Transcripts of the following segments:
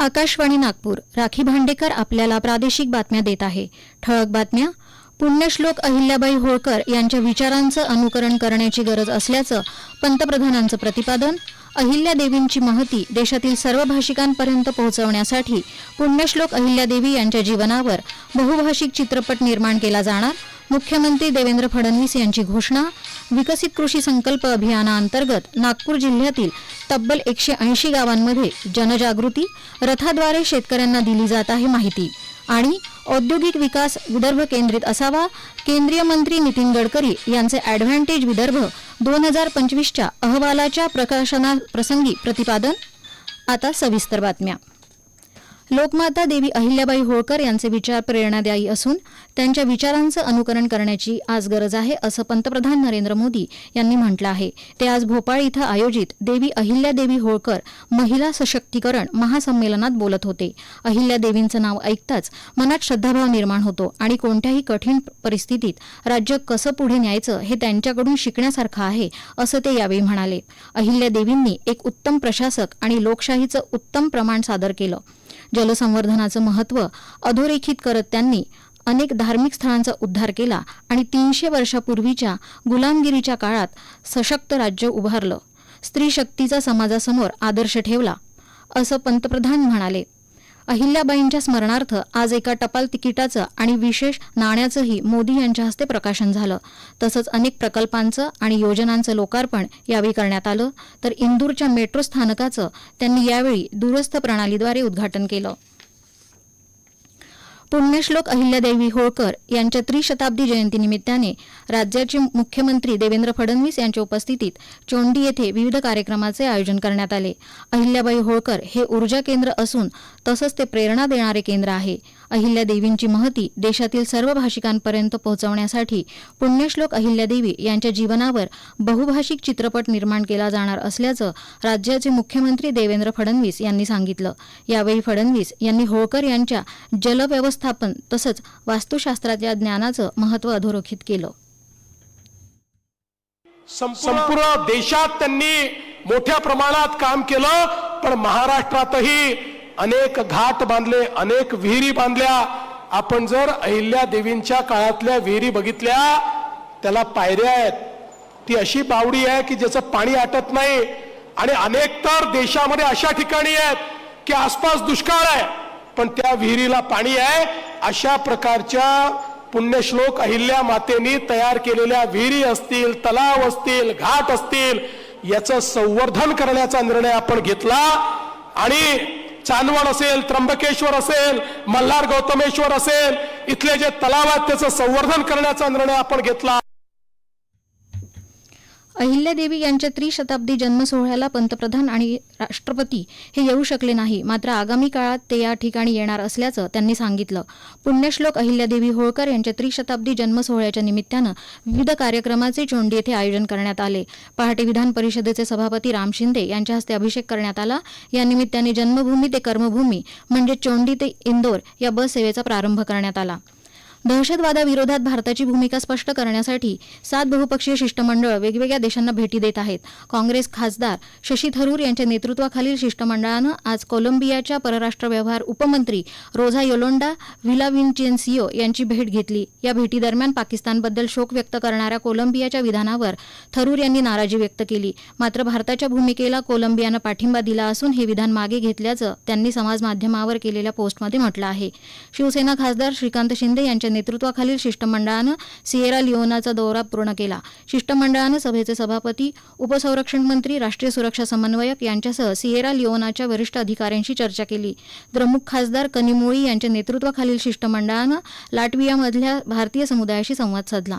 आकाशवाणी नागपूर राखी भांडेकर आपल्याला प्रादेशिक बातम्या देत आहे. ठळक बातम्या पुण्यश्लोक अहिल्याबाई होळकर यांच्या विचारांचं अनुकरण करण्याची गरज असल्याचं पंतप्रधानांचं प्रतिपादन अहिल्यादेवींची महती देशातील सर्व भाषिकांपर्यंत पोहोचवण्यासाठी पुण्यश्लोक अहिल्यादेवी यांच्या जीवनावर बहुभाषिक चित्रपट निर्माण केला जाणार मुख्यमंत्री देवेंद्र फडणवीस यांची घोषणा विकसित कृषी संकल्प अभियानाअंतर्गत नागपूर जिल्ह्यातील तब्बल एकशे ऐंशी गावांमध्ये जनजागृती रथाद्वारे शेतकऱ्यांना दिली जात आहे माहिती आणि औद्योगिक विकास विदर्भ केंद्रित असावा केंद्रीय मंत्री नितीन गडकरी यांचे ॲडव्हान्टेज विदर्भ दोन हजार पंचवीसच्या अहवालाच्या प्रकाशनाप्रसंगी प्रतिपादन. आता सविस्तर बातम्या. लोकमाता देवी अहिल्याबाई होळकर यांचे विचार प्रेरणादायी असून त्यांच्या विचारांचं अनुकरण करण्याची आज गरज आहे असं पंतप्रधान नरेंद्र मोदी यांनी म्हटलं आहे. ते आज भोपाळ इथं आयोजित देवी अहिल्यादेवी होळकर महिला सशक्तीकरण महासंमेलनात बोलत होते. अहिल्यादेवींचं नाव ऐकताच मनात श्रद्धाभाव निर्माण होतो आणि कोणत्याही कठीण परिस्थितीत राज्य कसं पुढे न्यायचं हे त्यांच्याकडून शिकण्यासारखं आहे असं ते यावेळी म्हणाले. अहिल्यादेवींनी एक उत्तम प्रशासक आणि लोकशाहीचं उत्तम प्रमाण सादर केलं. जलसंवर्धनाचं महत्त्व अधोरेखित करत त्यांनी अनेक धार्मिक स्थळांचा उद्धार केला आणि तीनशे वर्षापूर्वीच्या गुलामगिरीच्या काळात सशक्त राज्य उभारलं. स्त्री शक्तीचा समाजासमोर आदर्श ठेवला असं पंतप्रधान म्हणाले. अहिल्याबाईंच्या स्मरणार्थ आज एका टपाल तिकिटाचं आणि विशेष नाण्याचंही मोदी यांच्या हस्ते प्रकाशन झालं. तसंच अनेक प्रकल्पांचं आणि योजनांचं लोकार्पण यावेळी करण्यात आलं. तर इंदूरच्या मेट्रो स्थानकाचं त्यांनी यावेळी दूरस्थ प्रणालीद्वारे उद्घाटन केलं. पुण्यश्लोक अहिल्यादेवी होळकर यांच्या त्रिशताब्दी जयंतीनिमित्ताने राज्याचे मुख्यमंत्री देवेंद्र फडणवीस यांच्या उपस्थितीत चोंडी येथे विविध कार्यक्रमाचे आयोजन करण्यात आले. अहिल्याबाई होळकर हे ऊर्जा केंद्र असून तसंच ते प्रेरणा देणारे केंद्र आहे. अहिल्यादेवींची महती देशातील सर्व भाषिकांपर्यंत पोहोचवण्यासाठी पुण्यश्लोक अहिल्यादेवी यांच्या जीवनावर बहुभाषिक चित्रपट निर्माण केला जाणार असल्याचं राज्याचे मुख्यमंत्री देवेंद्र फडणवीस यांनी सांगितलं. यावेळी फडणवीस यांनी होळकर यांच्या जलव्यवस्था व्यवस्थापन तसंच वास्तुशास्त्राच्या ज्ञानाचं महत्त्व अधोरेखित केलं. संपूर्ण देशात त्यांनी मोठ्या प्रमाणात काम केलं पण महाराष्ट्रातही अनेक घाट बांधले अनेक विहिरी बांधल्या. आपण जर अहिल्या देवींच्या काळातल्या विहिरी बघितल्या त्याला पायऱ्या आहेत. ती अशी बावडी आहे की ज्याचं पाणी आटत नाही. आणि अनेक तर देशामध्ये अशा ठिकाणी आहेत की आसपास दुष्काळ आहे. पण त्या विहिरीला पाणी आहे. अशा प्रकारच्या पुण्यश्लोक अहिल्या मातेनी तयार केलेल्या विहिरी असतील तलाव असतील घाट असतील याचं संवर्धन करण्याचा निर्णय आपण घेतला. आणि चांदवड असेल त्र्यंबकेश्वर असेल मल्हार गौतमेश्वर असेल इथले जे तलाव आहेत त्याचं संवर्धन करण्याचा निर्णय आपण घेतला. अहिल्यादेवी यांच्या त्रिशताब्दी जन्मसोहळ्याला पंतप्रधान आणि राष्ट्रपती हे येऊ शकले नाही. मात्र आगामी काळात ते या ठिकाणी येणार असल्याचं त्यांनी सांगितलं. पुण्यश्लोक अहिल्यादेवी होळकर यांच्या त्रिशताब्दी जन्मसोहळ्याच्या निमित्तानं विविध कार्यक्रमाचे चोंडी येथे आयोजन करण्यात आले. पहाटे विधान परिषदेचे सभापती राम शिंदे यांच्या हस्ते अभिषेक करण्यात आला. या निमित्ताने जन्मभूमी ते कर्मभूमी म्हणजे चोंडी ते इंदोर या बस सेवेचा प्रारंभ करण्यात आला. दहशतवादाविरोधात भारताची भूमिका स्पष्ट करण्यासाठी सात बहुपक्षीय शिष्टमंडळ वेगवेगळ्या देशांना भेटी देत आहेत. काँग्रेस खासदार शशी थरूर यांच्या नेतृत्वाखालील शिष्टमंडळानं आज कोलंबियाच्या परराष्ट्र व्यवहार उपमंत्री रोझा योलोंडा विलाविन्चेन्सियो यांची भेट घेतली. या भेटीदरम्यान पाकिस्तानबद्दल शोक व्यक्त करणाऱ्या कोलंबियाच्या विधानावर थरूर यांनी नाराजी व्यक्त केली. मात्र भारताच्या भूमिकेला कोलंबियानं पाठिंबा दिला असून हे विधान मागे घेतल्याचं त्यांनी समाजमाध्यमावर केलेल्या पोस्टमध्ये म्हटलं आहे. शिवसेना खासदार श्रीकांत शिंदे यांच्या नेतृत्वाखालील शिष्टमंडळानं सिएरा लिओनाचा दौरा पूर्ण केला. शिष्टमंडळानं सभेचे सभापती उपसंरक्षण मंत्री राष्ट्रीय सुरक्षा समन्वयक यांच्यासह सिएरा लिओनाच्या वरिष्ठ अधिकाऱ्यांशी चर्चा केली. द्रमुक खासदार कनिमोळी यांच्या नेतृत्वाखालील शिष्टमंडळानं लाटवियामधल्या भारतीय समुदायाशी संवाद साधला.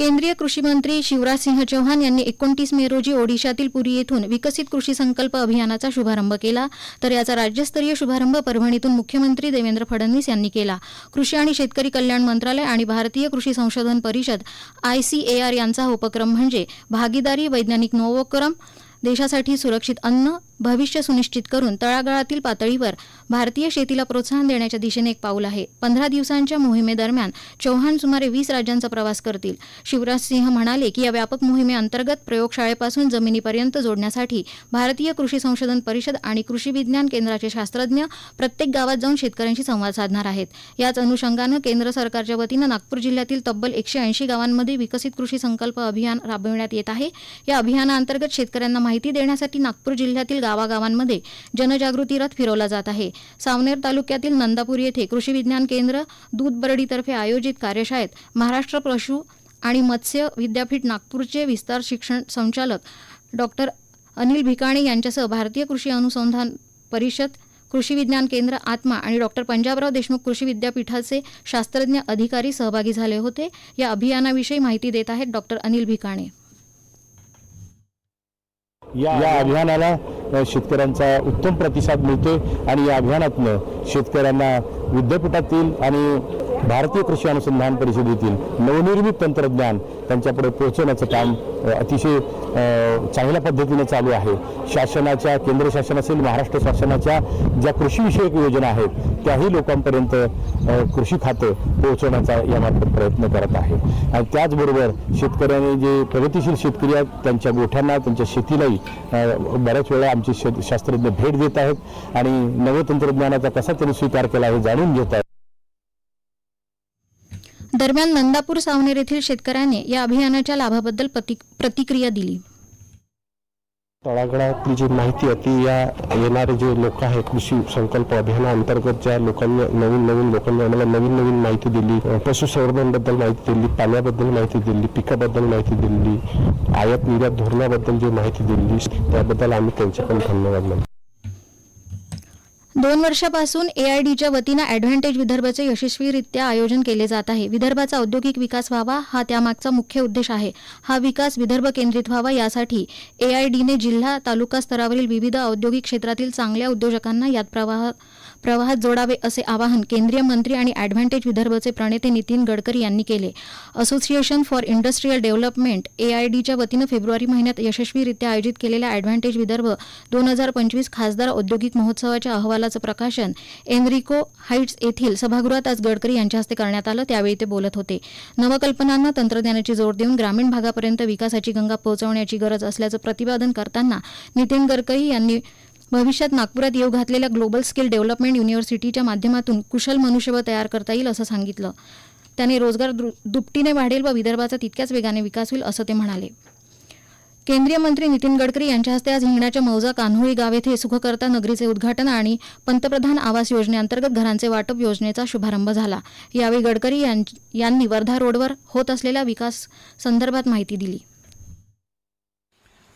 केंद्रीय कृषी मंत्री शिवराज सिंह चौहान यांनी एकोणतीस मे रोजी ओडिशातील पुरी येथून विकसित कृषी संकल्प अभियानाचा शुभारंभ केला. तर याचा राज्यस्तरीय शुभारंभ परभणीतून मुख्यमंत्री देवेंद्र फडणवीस यांनी केला. कृषी आणि शेतकरी कल्याण मंत्रालय आणि भारतीय कृषी संशोधन परिषद आयसीएआर यांचा उपक्रम म्हणजे भागीदारी वैज्ञानिक नवोपक्रम देशासाठी सुरक्षित अन्न भविष्य सुनिश्चित करून तळागाळातील पातळीवर भारतीय शेतीला प्रोत्साहन देण्याच्या दिशेने एक पाऊल आहे. पंधरा दिवसांच्या मोहिमेदरम्यान चौहान सुमारे वीस राज्यांचा प्रवास करतील. शिवराज सिंह म्हणाले की या व्यापक मोहिमेअंतर्गत प्रयोगशाळेपासून जमिनीपर्यंत जोडण्यासाठी भारतीय कृषी संशोधन परिषद आणि कृषी विज्ञान केंद्राचे शास्त्रज्ञ प्रत्येक गावात जाऊन शेतकऱ्यांशी संवाद साधणार आहेत. याच अनुषंगानं केंद्र सरकारच्या वतीनं नागपूर जिल्ह्यातील तब्बल एकशे ऐंशी गावांमध्ये विकसित कृषी संकल्प अभियान राबविण्यात येत आहे. या अभियानाअंतर्गत शेतकऱ्यांना माहिती देण्यासाठी नागपूर जिल्ह्यातील गावागावांमध्ये जनजागृती रथ फिरवला जात आहे. सावनेर तालुक्यातील नंदापूर येथे कृषी विज्ञान केंद्र दूधबरडीतर्फे आयोजित कार्यशाळेत महाराष्ट्र पशु आणि मत्स्य विद्यापीठ नागपूरचे विस्तार शिक्षण संचालक डॉक्टर अनिल भिकाणे यांच्यासह भारतीय कृषी अनुसंधान परिषद कृषी विज्ञान केंद्र आत्मा आणि डॉक्टर पंजाबराव देशमुख कृषी विद्यापीठाचे शास्त्रज्ञ अधिकारी सहभागी झाले होते. या अभियानाविषयी माहिती देत आहेत डॉक्टर अनिल भिकाणे. या अभियानाला शेतकऱ्यांचा उत्तम प्रतिसाद मिळतोय आणि या अभियानातनं शेतकऱ्यांना विद्यापीठातील आणि भारतीय कृषी अनुसंधान परिषदेतील नवनिर्मित तंत्रज्ञान त्यांच्यापुढे पोहोचवण्याचं काम अतिशय चांगल्या पद्धतीने चालू आहे. शासनाच्या केंद्र शासन असेल महाराष्ट्र शासनाच्या ज्या कृषीविषयक योजना आहेत त्याही लोकांपर्यंत कृषी खातं पोहोचवण्याचा यामार्फत प्रयत्न करत आहे. आणि त्याचबरोबर शेतकऱ्यांनी जे प्रगतीशील शेतकरी आहेत त्यांच्या गोठ्यांना त्यांच्या शेतीलाही बऱ्याच वेळा आमचे शेत शास्त्रज्ञ भेट देत आहेत. आणि नवं तंत्रज्ञानाचा कसा त्यांनी स्वीकार केला हे जाणून घेत आहेत. दरम्यान नंदापूर सावनेर येथील शेतकऱ्याने या अभियानाच्या लाभाबद्दल प्रतिक्रिया दिली. तळागाळातली जी माहिती आहे ती या येणारे जे लोक आहेत कृषी संकल्प अभियानाअंतर्गत ज्या लोकांनी नवीन नवीन लोकांनी आम्हाला नवीन नवीन माहिती दिली पशुसंवर्धनबद्दल माहिती दिली पाण्याबद्दल माहिती दिली पिकाबद्दल माहिती दिली आयात निर्यात धोरणाबद्दल जी माहिती दिली त्याबद्दल आम्ही त्यांचे पण धन्यवाद मानतो. दोन वर्षापासून एआयडीच्या वतीनं ॲडव्हान्टेज विदर्भचे यशस्वीरित्या आयोजन केले जात आहे. विदर्भाचा औद्योगिक विकास व्हावा हा त्यामागचा मुख्य उद्देश आहे. हा विकास विदर्भ केंद्रित व्हावा यासाठी एआयडीने जिल्हा तालुका स्तरावरील विविध औद्योगिक क्षेत्रातील चांगल्या उद्योजकांना यात प्रवाह प्रवाहात जोडावे असे आवाहन केंद्रीय मंत्री आणि ॲडव्हान्टेज विदर्भचे प्रणेते नितीन गडकरी यांनी केले. असोसिएशन फॉर इंडस्ट्रीयल डेव्हलपमेंट एआयडीच्या वतीनं फेब्रुवारी महिन्यात यशस्वीरित्या आयोजित केलेल्या ॲडव्हान्टेज विदर्भ दोन हजार पंचवीस खासदार औद्योगिक महोत्सवाच्या अहवालाचं प्रकाशन एनरिको हाईट्स येथील सभागृहात आज गडकरी यांच्या हस्ते करण्यात आलं. त्यावेळी ते बोलत होते. नवकल्पनांना तंत्रज्ञानाची जोड देऊन ग्रामीण भागापर्यंत विकासाची गंगा पोहोचवण्याची गरज असल्याचं प्रतिपादन करताना नितीन गडकरी यांनी भविष्यात नागपुरात येऊ घातलेल्या ग्लोबल स्किल डेव्हलपमेंट युनिव्हर्सिटीच्या माध्यमातून कुशल मनुष्यबळ तयार करता येईल असं सांगितलं. त्याने रोजगार दु- दुपटीने वाढेल व विदर्भाचा तितक्याच वेगाने विकास होईल असं ते म्हणाले. केंद्रीय मंत्री नितीन गडकरी यांच्या हस्ते आज हिंगण्याच्या मौजा कान्होळी गाव येथे सुखकर्ता नगरीचे उद्घाटन आणि पंतप्रधान आवास योजनेअंतर्गत घरांचे वाटप योजनेचा शुभारंभ झाला. यावेळी गडकरी यां- यांनी वर्धा रोडवर होत असलेल्या विकास संदर्भात माहिती दिली.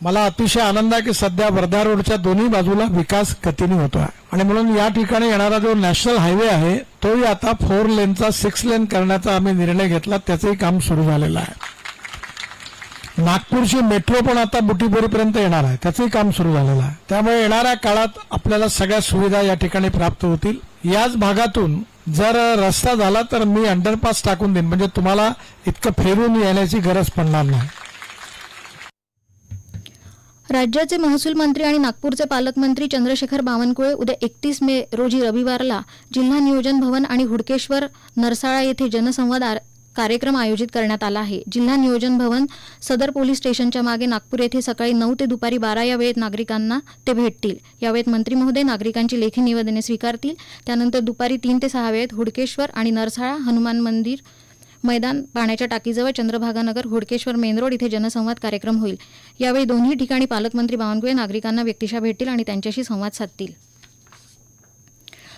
मला अतिशय आनंद आहे की सध्या वर्धा रोडच्या दोन्ही बाजूला विकास गतीने होतो आहे आणि म्हणून या ठिकाणी येणारा जो नॅशनल हायवे आहे तोही आता फोर लेनचा सिक्स लेन करण्याचा आम्ही निर्णय घेतला त्याचंही काम सुरू झालेलं आहे. नागपूरची मेट्रो पण आता बुटीबोरीपर्यंत येणार आहे त्याचंही काम सुरू झालेलं आहे. त्यामुळे येणाऱ्या काळात आपल्याला सगळ्या सुविधा या ठिकाणी प्राप्त होतील. याच भागातून जर रस्ता झाला तर मी अंडरपास टाकून देईन म्हणजे तुम्हाला इतकं फिरून येण्याची गरज पडणार नाही. राज्याचे महसूल मंत्री आणि नागपूरचे पालकमंत्री चंद्रशेखर बावनकुळे उद्या एकतीस मे रोजी रविवारला जिल्हा नियोजन भवन आणि हुडकेश्वर नरसाळा येथे जनसंवाद आर- कार्यक्रम आयोजित करण्यात आला आहे. जिल्हा नियोजन भवन सदर पोलीस स्टेशनच्या मागे नागपूर येथे सकाळी नऊ ते दुपारी बारा या वेळेत नागरिकांना ते भेटतील. यावेळेत मंत्री महोदय नागरिकांची लेखी निवेदने स्वीकारतील. त्यानंतर दुपारी तीन ते सहा वेळेत हुडकेश्वर आणि नरसाळा हनुमान मंदिर मैदान पाण्याच्या टाकीजवळ चंद्रभागा नगर मेन रोड इथे जनसंवाद कार्यक्रम होईल. यावेळी दोन्ही ठिकाणी पालकमंत्री बावनकुळे नागरिकांना व्यक्तिशा भेटतील आणि त्यांच्याशी संवाद साधतील.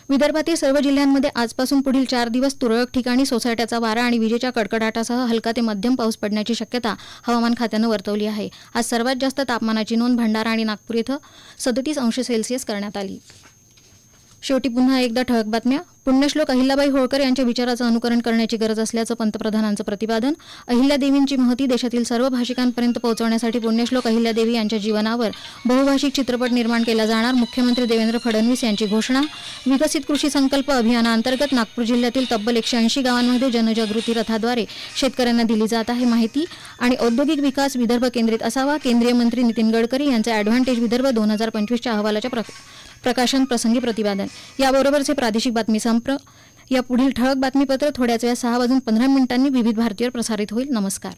विदर्भातील सर्व जिल्ह्यांमध्ये आजपासून पुढील चार दिवस तुरळक ठिकाणी सोसायट्याचा वारा आणि विजेच्या कडकडाटासह हलका ते मध्यम पाऊस पडण्याची शक्यता हवामान खात्यानं वर्तवली आहे. आज सर्वात जास्त तापमानाची नोंद भंडारा आणि नागपूर इथं. सदतीस अंश सेल्सिअस करण्यात आली. शेवटी पुन्हा एकदा ठळक बातम्या. पुण्यश्लोक अहिल्याबाई होळकर यांच्या विचाराचं अनुकरण करण्याची गरज असल्याचं पंतप्रधानांचं प्रतिपादन. अहिल्यादेवींची महती देशातील सर्व भाषिकांपर्यंत पोहोचवण्यासाठी पुण्यश्लोक अहिल्यादेवी यांच्या जीवनावर बहुभाषिक चित्रपट निर्माण केला जाणार मुख्यमंत्री देवेंद्र फडणवीस यांची घोषणा. विकसित कृषी संकल्प अभियानाअंतर्गत नागपूर जिल्ह्यातील तब्बल एकशे ऐंशी गावांमध्ये जनजागृती रथाद्वारे शेतकऱ्यांना दिली जात आहे माहिती. आणि औद्योगिक विकास विदर्भ केंद्रित असावा केंद्रीय मंत्री नितीन गडकरी यांचा ॲडव्हान्टेज विदर्भ दोन हजार पंचवीसच्या अहवालाच्या प्र प्रकाशन प्रसंगी प्रतिपादन. याबरोबरचे प्रादेशिक बातमी संप्र. या पुढील ठळक बातमीपत्र थोड्याच वेळा सहा वाजून पंधरा मिनिटांनी विविध भारतीवर प्रसारित होईल. नमस्कार.